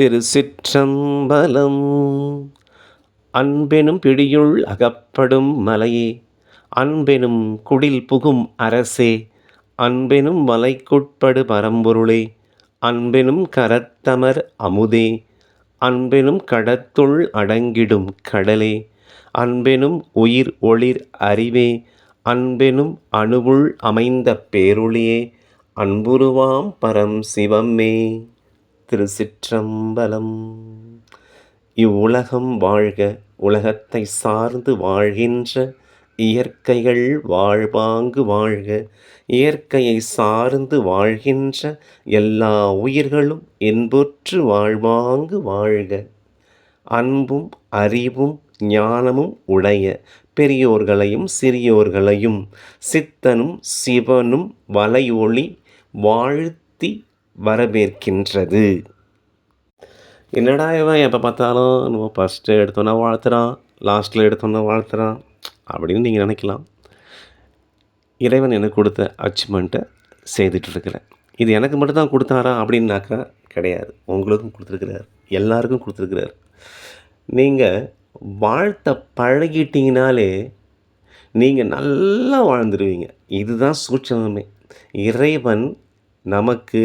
திருச்சிற்றம்பலம். அன்பெனும் பிடியுள் அகப்படும் மலையே அன்பெனும் குடில் புகும் அரசே அன்பெனும் மலைக்குட்படு பரம்பொருளே அன்பெனும் கரத்தமர் அமுதே அன்பெனும் கடத்துள் அடங்கிடும் கடலே அன்பெனும் உயிர் ஒளிர் அறிவே அன்பெனும் அணுவுள் அமைந்த பேருளியே அன்புருவாம் பரம் சிவமே திருச்சிற்றம்பலம் இவ்வுலகம் வாழ்க உலகத்தை சார்ந்து வாழ்கின்ற இயற்கைகள் வாழ்வாங்கு வாழ்க. இயற்கையை சார்ந்து வாழ்கின்ற எல்லா உயிர்களும் இன்புற்று வாழ்வாங்கு வாழ்க. அன்பும் அறிவும் ஞானமும் உடைய பெரியோர்களையும் சிறியோர்களையும் சித்தனும் சிவனும் வலையொளி வாழ்த்தி வரவேற்கின்றது. என்னடா இவன் எப்போ பார்த்தாலும் நம்ம ஃபஸ்ட்டு எடுத்தோன்னே வாழ்த்துறான் லாஸ்ட்டில் எடுத்தோன்னே வாழ்த்துறான் அப்படின்னு நீங்கள் நினைக்கலாம். இறைவன் எனக்கு கொடுத்த அச்சீவ்மெண்ட்டை செய்துட்ருக்கிறேன் இது எனக்கு மட்டும்தான் கொடுத்தாரா அப்படின்னாக்கா கிடையாது. உங்களுக்கும் கொடுத்துருக்கிறார். எல்லாருக்கும் கொடுத்துருக்கிறார். நீங்கள் வாழ்த்த பழகிட்டீங்கனாலே நீங்கள் நல்லா வாழ்ந்துருவீங்க. இதுதான் சூட்சமே இறைவன் நமக்கு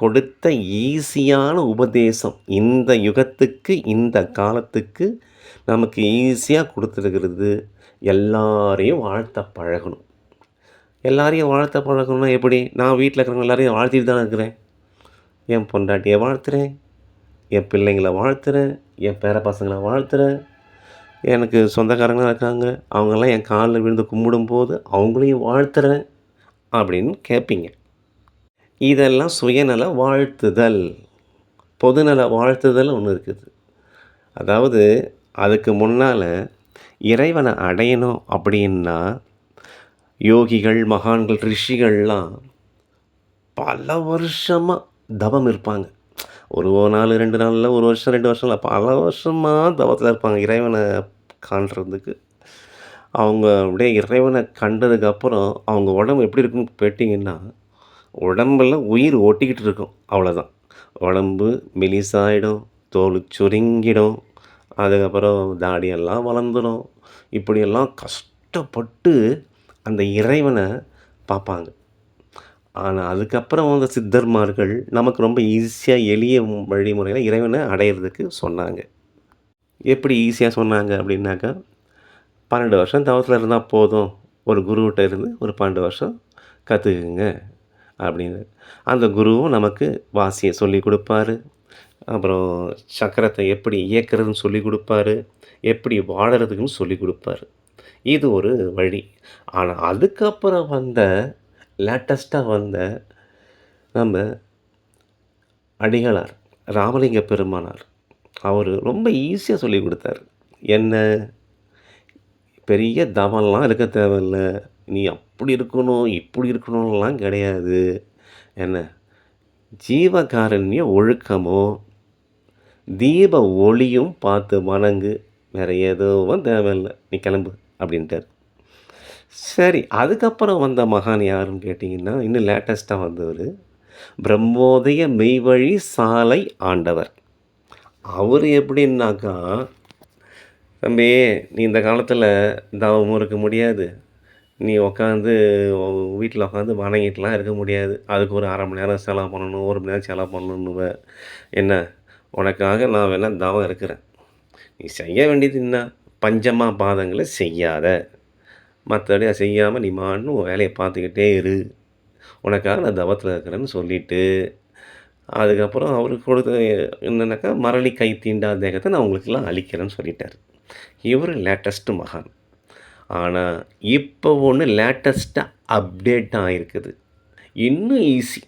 கொடுத்த ஈஸியான உபதேசம் இந்த யுகத்துக்கு இந்த காலத்துக்கு நமக்கு ஈஸியாக கொடுத்துருக்கிறது. எல்லாரையும் வாழ்த்த பழகணும். எல்லாரையும் வாழ்த்த பழகணும்னா எப்படி? நான் வீட்டில் இருக்கிறவங்க எல்லாரையும் வாழ்த்திட்டு தானே இருக்கிறேன். என் பொண்டாட்டியை வாழ்த்துறேன். என் பிள்ளைங்களை வாழ்த்துறேன். என் பேர பசங்களை வாழ்த்துறேன். எனக்கு சொந்தக்காரங்களாம் இருக்காங்க. அவங்கெல்லாம் என் காலில் விழுந்து கும்பிடும்போது அவங்களையும் வாழ்த்துறேன் அப்படின்னு கேட்பீங்க. இதெல்லாம் சுயநல வாழ்த்துதல். பொதுநல வாழ்த்துதல் ஒன்று இருக்குது. அதாவது அதுக்கு முன்னால் இறைவனை அடையணும் அப்படின்னா யோகிகள் மகான்கள் ரிஷிகள்லாம் பல வருஷமாக தவம் இருப்பாங்க. ஒரு ஒரு நாள் ரெண்டு நாளில் ஒரு வருஷம் ரெண்டு வருஷம் இல்லை பல வருஷமாக தவத்தில் இருப்பாங்க இறைவனை காண்றதுக்கு. அவங்க அப்படியே இறைவனை கண்டதுக்கப்புறம் அவங்க உடம்பு எப்படி இருக்குன்னு போயிட்டிங்கன்னா உடம்புல உயிர் ஒட்டிக்கிட்டு இருக்கும். அவ்வளோதான் உடம்பு மெலிசாயிடும் தோல் சுருங்கிடும் அதுக்கப்புறம் தாடியெல்லாம் வளர்ந்துடும். இப்படியெல்லாம் கஷ்டப்பட்டு அந்த இறைவனை பார்ப்பாங்க. ஆனால் அதுக்கப்புறம் வந்த சித்தர்மார்கள் நமக்கு ரொம்ப ஈஸியாக எளிய வழிமுறையில் இறைவனை அடையிறதுக்கு சொன்னாங்க. எப்படி ஈஸியாக சொன்னாங்க அப்படின்னாக்கா பன்னெண்டு வருஷம் தவத்தில் இருந்தால் போதும். ஒரு குருக்கிட்ட இருந்து ஒரு பன்னெண்டு வருஷம் கற்றுக்குங்க அப்படின்னு. அந்த குருவும் நமக்கு வாசியை சொல்லி கொடுப்பாரு. அப்புறம் சக்கரத்தை எப்படி இயக்கிறதுன்னு சொல்லி கொடுப்பாரு. எப்படி வாழறதுக்குன்னு சொல்லி கொடுப்பாரு. இது ஒரு வழி. ஆனால் அதுக்கப்புறம் வந்த லேட்டஸ்ட்டாக வந்த நம்ம அடிகளார் ராமலிங்க பெருமானார் அவர் ரொம்ப ஈஸியாக சொல்லி கொடுத்தாரு. என்ன? பெரிய தவம்லாம் இருக்க தேவையில்லை. நீ அப்படி இருக்கணும் இப்படி இருக்கணும்லாம் கிடையாது. என்ன? ஜீவகாரண்ய ஒழுக்கமோ தீப ஒளியும் பார்த்து வணங்கு. வேறு எதுவும் தேவையில்லை. நீ கிளம்பு அப்படின்ட்டார். சரி அதுக்கப்புறம் வந்த மகான் யாருன்னு கேட்டிங்கன்னா இன்னும் லேட்டஸ்ட்டாக வந்தவர் பிரம்மோதய மெய்வழி சாலை ஆண்டவர். அவர் எப்படின்னாக்கா தம்பி நீ இந்த காலத்தில் தவமும் இருக்க முடியாது. நீ உட்காந்து வீட்டில் உட்காந்து வணங்கிட்டுலாம் இருக்க முடியாது. அதுக்கு ஒரு அரை மணி நேரம் செலவு பண்ணணும் ஒரு மணி நேரம் செலவு பண்ணணுன்னுவ என்ன? உனக்காக நான் வேணால் தவம் இருக்கிறேன். நீ செய்ய வேண்டியது என்ன? பஞ்சமாக பாதங்களை செய்யாத. மற்றபடி அதை செய்யாமல் நீ மான்னு உன் வேலையை பார்த்துக்கிட்டே இரு. உனக்காக நான் தவத்தில் இருக்கிறேன்னு சொல்லிவிட்டு அதுக்கப்புறம் அவருக்கு கொடுத்த என்னன்னாக்கா மரளி கை தீண்டா தேகத்தை நான் உங்களுக்கெல்லாம் அழிக்கிறேன்னு சொல்லிட்டார். இவர் லேட்டஸ்ட்டு மகான். ஆனால் இப்போ ஒன்று லேட்டஸ்ட்டாக அப்டேட் ஆகிருக்குது இன்னும் ஈஸி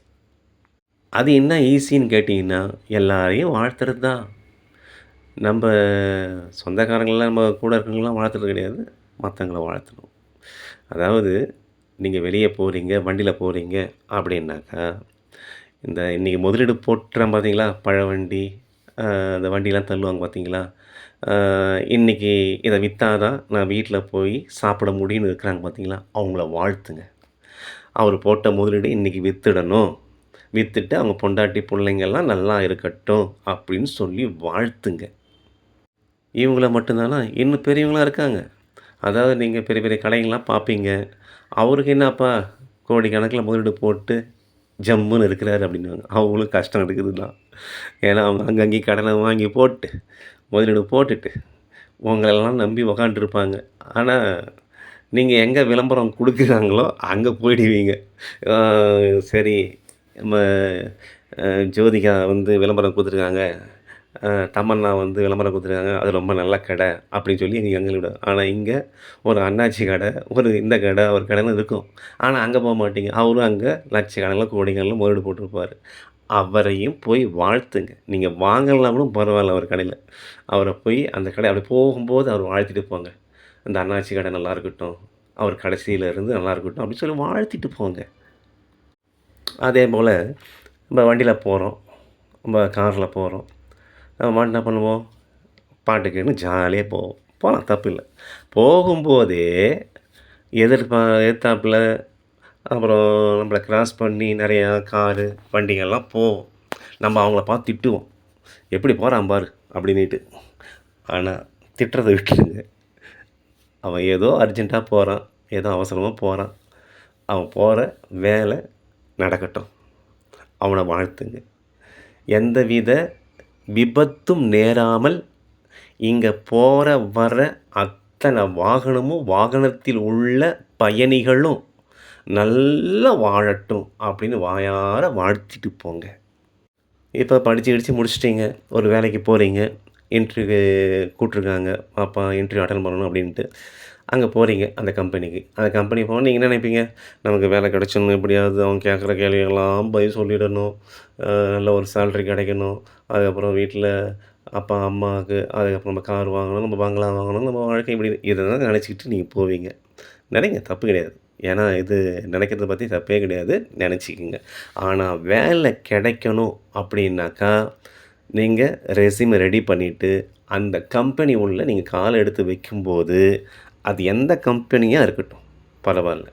அது என்ன ஈஸின்னு கேட்டிங்கன்னா எல்லாரையும் வாழ்த்துறது தான் நம்ம சொந்தக்காரங்களாம் நம்ம கூட இருக்கவங்களாம் வாழ்த்துறது கிடையாது. மற்றவங்கள வாழ்த்தணும். அதாவது நீங்கள் வெளியே போகிறீங்க வண்டியில் போகிறீங்க அப்படின்னாக்கா இந்த இன்றைக்கி முதலீடு போட்டுறேன் பார்த்தீங்களா பழ வண்டி அந்த வண்டிலாம் தள்ளுவாங்க பார்த்தீங்களா இன்றைக்கி இதை விற்றாதான் நான் வீட்டில் போய் சாப்பிட முடியும்னு இருக்கிறாங்க பார்த்தீங்களா அவங்கள வாழ்த்துங்க. அவர் போட்ட முதலீடு இன்றைக்கி விற்றுடணும் விற்றுட்டு அவங்க பொண்டாட்டி பிள்ளைங்கள்லாம் நல்லா இருக்கட்டும் அப்படின்னு சொல்லி வாழ்த்துங்க. இவங்கள மட்டும்தானா? இன்னும் பெரியவங்களாம் இருக்காங்க. அதாவது நீங்கள் பெரிய பெரிய கடைங்கள்லாம் பார்ப்பீங்க அவருக்கு என்னப்பா கோடிக்கணக்கில் முதலீடு போட்டு ஜம்முன்னு இருக்கிறாரு அப்படின்னுவாங்க. அவங்களும் கஷ்டம் இருக்குது தான் ஏன்னா அவங்க அங்கங்கேயும் கடனை வாங்கி போட்டு முதலீடு போட்டுட்டு உங்களெல்லாம் நம்பி உக்காண்டிருப்பாங்க. ஆனால் நீங்கள் எங்கே விளம்பரம் கொடுக்குறாங்களோ அங்கே போயிடுவீங்க. சரி நம்ம ஜோதிகா வந்து விளம்பரம் கொடுத்துருக்காங்க. தமன்னா வந்து விளம்பரம் கொடுத்துருக்காங்க. அது ரொம்ப நல்ல கடை அப்படின்னு சொல்லி எங்கள் எங்களை விட ஆனால் இங்கே ஒரு அண்ணாச்சி கடை ஒரு இந்த கடை ஒரு கடைன்னு இருக்கும். ஆனால் அங்கே போக மாட்டீங்க. அவரும் அங்கே லட்சக்கணக்கில் கோடிகளில் முதலீடு போட்டிருப்பார். அவரையும் போய் வாழ்த்துங்க. நீங்கள் வாங்கலாம் கூட பரவாயில்ல அவர் கடையில். அவரை போய் அந்த கடை அப்படி போகும்போது அவர் வாழ்த்திட்டு போங்க. அந்த அண்ணாச்சி கடை நல்லா இருக்கட்டும். அவர் கடைசியில் இருந்து நல்லா இருக்கட்டும் அப்படின்னு சொல்லி வாழ்த்திட்டு போங்க. அதே போல் நம்ம வண்டியில் போகிறோம் நம்ம காரில் போகிறோம் நம்ம என்ன பண்ணுவோம்? பாட்டு கேட்டு ஜாலியாக போவோம். போகலாம் தப்பு இல்லை. போகும்போதே எதிர்ப்பா எதிர்த்தாப்பில் அப்புறம் நம்மளை கிராஸ் பண்ணி நிறையா காரு வண்டிகள்லாம் போவோம் நம்ம அவங்கள பார்த்து திட்டுவோம். எப்படி போகிறான் பாரு அப்படின்னுட்டு. ஆனால் திட்டுறதை விட்டுருங்க. அவன் ஏதோ அர்ஜென்ட்டாக போகிறான் ஏதோ அவசரமாக போகிறான் அவன் போகிற வேலை நடக்கட்டும். அவனை வாழ்த்துங்க. எந்தவித விபத்தும் நேராமல் இங்கே போகிற வர அத்தனை வாகனமும் வாகனத்தில் உள்ள பயணிகளும் நல்லா வாழட்டும் அப்படின்னு வாயார வாழ்த்திட்டு போங்க. இப்போ படித்து கிடிச்சு முடிச்சிட்டிங்க ஒரு வேலைக்கு போகிறீங்க இன்டர்வியூ கூப்பிட்ருக்காங்க பாப்பா இன்டர்வியூ அட்டன் பண்ணணும் அப்படின்ட்டு அங்கே போகிறீங்க அந்த கம்பெனிக்கு அந்த கம்பெனி போனால் நீங்கள் என்ன நினைப்பீங்க? நமக்கு வேலை கிடச்சிடணும் எப்படியாவது அவங்க கேட்குற கேள்விகள்லாம் போய் சொல்லிடணும் நல்ல ஒரு சேல்ரி கிடைக்கணும் அதுக்கப்புறம் வீட்டில் அப்பா அம்மாவுக்கு அதுக்கப்புறம் நம்ம கார் வாங்கணும் நம்ம பங்களா வாங்கணும் நம்ம வாழ்க்கை இப்படி இதெல்லாம் நினச்சிக்கிட்டு நீங்கள் போவீங்க. நினைங்க தப்பு கிடையாது. ஏன்னா இது நினைக்கிறத பற்றி தப்பே கிடையாது. நினச்சிக்கிங்க. ஆனால் வேலை கிடைக்கணும் அப்படின்னாக்கா நீங்கள் ரெசியூமை ரெடி பண்ணிவிட்டு அந்த கம்பெனி உள்ள நீங்கள் காலை எடுத்து வைக்கும்போது அது எந்த கம்பெனியாக இருக்கட்டும். பரவாயில்ல.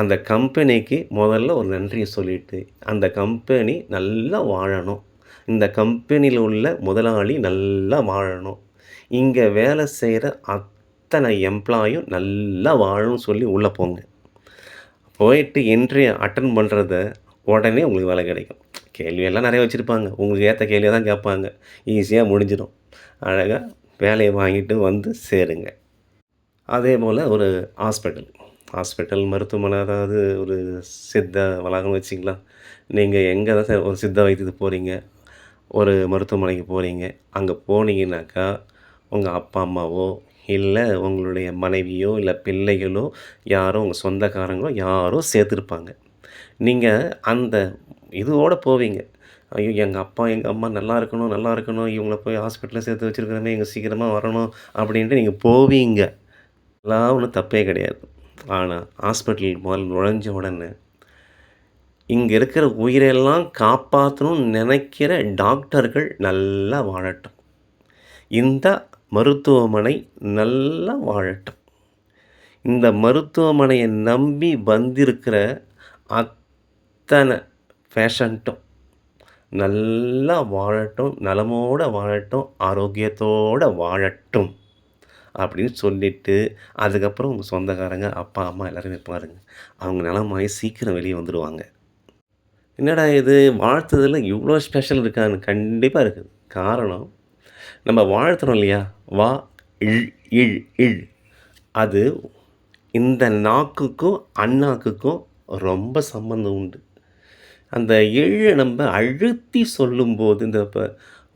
அந்த கம்பெனிக்கு முதல்ல ஒரு நன்றியை சொல்லிவிட்டு அந்த கம்பெனி நல்லா வாழணும். இந்த கம்பெனியில் உள்ள முதலாளி நல்லா வாழணும். இங்கே வேலை செய்கிற அத்தனை எம்ப்ளாயும் நல்லா வாழணும்னு சொல்லி உள்ளே போங்க. போயிட்டு இன்டர்வியூ அட்டன் பண்ணுறத உடனே உங்களுக்கு வேலை கிடைக்கும். கேள்வியெல்லாம் நிறைய வச்சுருப்பாங்க. உங்களுக்கு ஏற்ற கேள்வியை தான் கேட்பாங்க. ஈஸியாக முடிஞ்சிடும். அழகாக வேலையை வாங்கிட்டு வந்து சேருங்க. அதே போல் ஒரு ஹாஸ்பிட்டல் ஹாஸ்பிட்டல் மருத்துவமனை அதாவது ஒரு சித்த வளாகம் வச்சிங்களா நீங்கள் எங்கே தான் சார் ஒரு சித்த வைத்தியத்துக்கு போகிறீங்க ஒரு மருத்துவமனைக்கு போகிறீங்க அங்கே போனீங்கன்னாக்கா உங்கள் அப்பா அம்மாவோ இல்லை உங்களுடைய மனைவியோ இல்லை பிள்ளைகளோ யாரோ உங்கள் சொந்தக்காரங்களோ யாரோ சேர்த்துருப்பாங்க. நீங்கள் அந்த இதோடு போவீங்க. ஐயோ எங்கள் அப்பா எங்கள் அம்மா நல்லா இருக்கணும் நல்லா இருக்கணும் இவங்கள போய் ஹாஸ்பிட்டலில் சேர்த்து வச்சுருக்கிறோமே இங்கே சீக்கிரமாக வரணும் அப்படின்ட்டு நீங்கள் போவீங்க. எல்லாம் ஒன்றும் தப்பே கிடையாது. ஆனால் ஹாஸ்பிட்டல் முதல் நுழைஞ்ச உடனே இங்கே இருக்கிற உயிரெல்லாம் காப்பாற்றணும்னு நினைக்கிற டாக்டர்கள் நல்லா வாழட்டும். இந்த மருத்துவமனை நல்லா வாழட்டும். இந்த மருத்துவமனையை நம்பி வந்திருக்கிற அத்தனை பேஷண்ட்டும் நல்லா வாழட்டும் நலமோடு வாழட்டும் ஆரோக்கியத்தோட வாழட்டும் அப்படின்னு சொல்லிட்டு அதுக்கப்புறம் உங்கள் சொந்தக்காரங்க அப்பா அம்மா எல்லோரும் பாருங்க அவங்க நலமாகி சீக்கிரம் வெளியே வந்துடுவாங்க. என்னடா இது? வாழ்த்ததில் இவ்வளோ ஸ்பெஷல் இருக்கான்னு கண்டிப்பாக இருக்குது. காரணம் நம்ம வாழ்த்துறோம் இல்லையா? வா இழ் இழ் இழ். அது இந்த நாக்குக்கும் அண்ணாக்குக்கும் ரொம்ப சம்மந்தம் உண்டு. அந்த எழை நம்ம அழுத்தி சொல்லும்போது இந்த இப்போ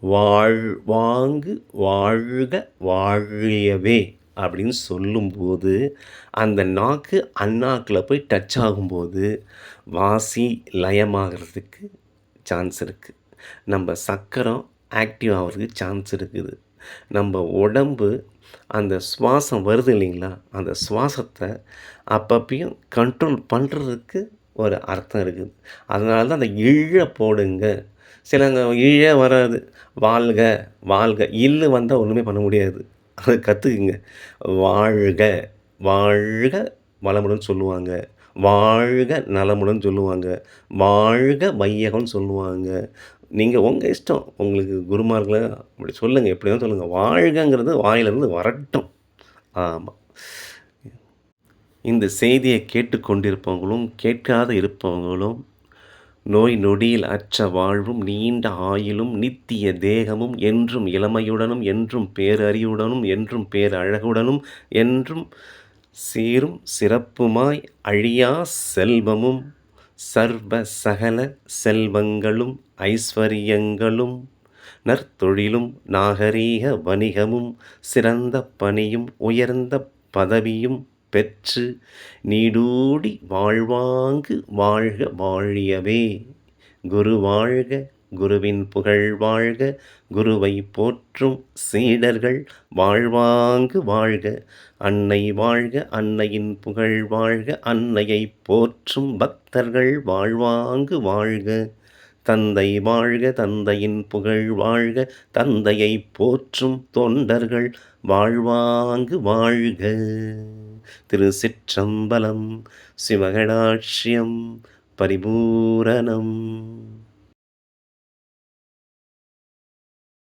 வாழ் வாங்கு வாழ்க வாழியவே அப்படின்னு சொல்லும்போது அந்த நாக்கு அண்ணாக்கில் போய் டச் ஆகும்போது வாசி லயமாகிறதுக்கு சான்ஸ் இருக்குது நம்ம சக்கரம் ஆக்டிவ் ஆகிறதுக்கு சான்ஸ் இருக்குது. நம்ம உடம்பு அந்த சுவாசம் வருது இல்லைங்களா? அந்த சுவாசத்தை அப்பப்பையும் கண்ட்ரோல் பண்ணுறதுக்கு ஒரு அர்த்தம் இருக்குது. அதனால தான் அந்த இழ போடுங்க. சிலங்க இழ வராது. வாழ்க வாழ்க. இல்லு வந்தால் ஒன்றுமே பண்ண முடியாது. அதை கற்றுக்குங்க வாழ்க வாழ்க வளமுடன் சொல்லுவாங்க. வாழ்க நலமுடன் சொல்லுவாங்க. வாழ்க வையகம்னு சொல்லுவாங்க. நீங்கள் உங்கள் இஷ்டம். உங்களுக்கு குருமார்களை அப்படி சொல்லுங்கள் எப்படி சொல்லுங்கள் வாழ்கங்கிறது வாயிலிருந்து வரட்டும். ஆமாம் இந்த செய்தியை கேட்டுக்கொண்டிருப்பவங்களும், கேட்காத இருப்பவங்களும், நோய் நொடியில் அற்ற வாழ்வும், நீண்ட ஆயுளும், நித்திய தேகமும், என்றும் இளமையுடனும், என்றும் பேரறிவுடனும், என்றும் பேரழகுடனும், என்றும் சீரும் சிறப்புமாய் அழியா செல்வமும், சர்வ சகல செல்வங்களும், ஐஸ்வரியங்களும், நற்தொழிலும், நாகரீக வணிகமும், சிறந்த பணியும், உயர்ந்த பதவியும் பெற்று நீடூடி வாழ்வாங்கு வாழ்க வாழியவே. குரு வாழ்க! குருவின் புகழ் வாழ்க! குருவைப் போற்றும் சீடர்கள் வாழ்வாங்கு வாழ்க! அன்னை வாழ்க! அன்னையின் புகழ் வாழ்க! அன்னையைப் போற்றும் பக்தர்கள் வாழ்வாங்கு வாழ்க! தந்தை வாழ்க! தந்தையின் புகழ் வாழ்க! தந்தையைப் போற்றும் தொண்டர்கள் வாழ்வாங்கு வாழ்க! திருச்சிற்றம்பலம். சிவகடாட்சியம் பரிபூரணம்.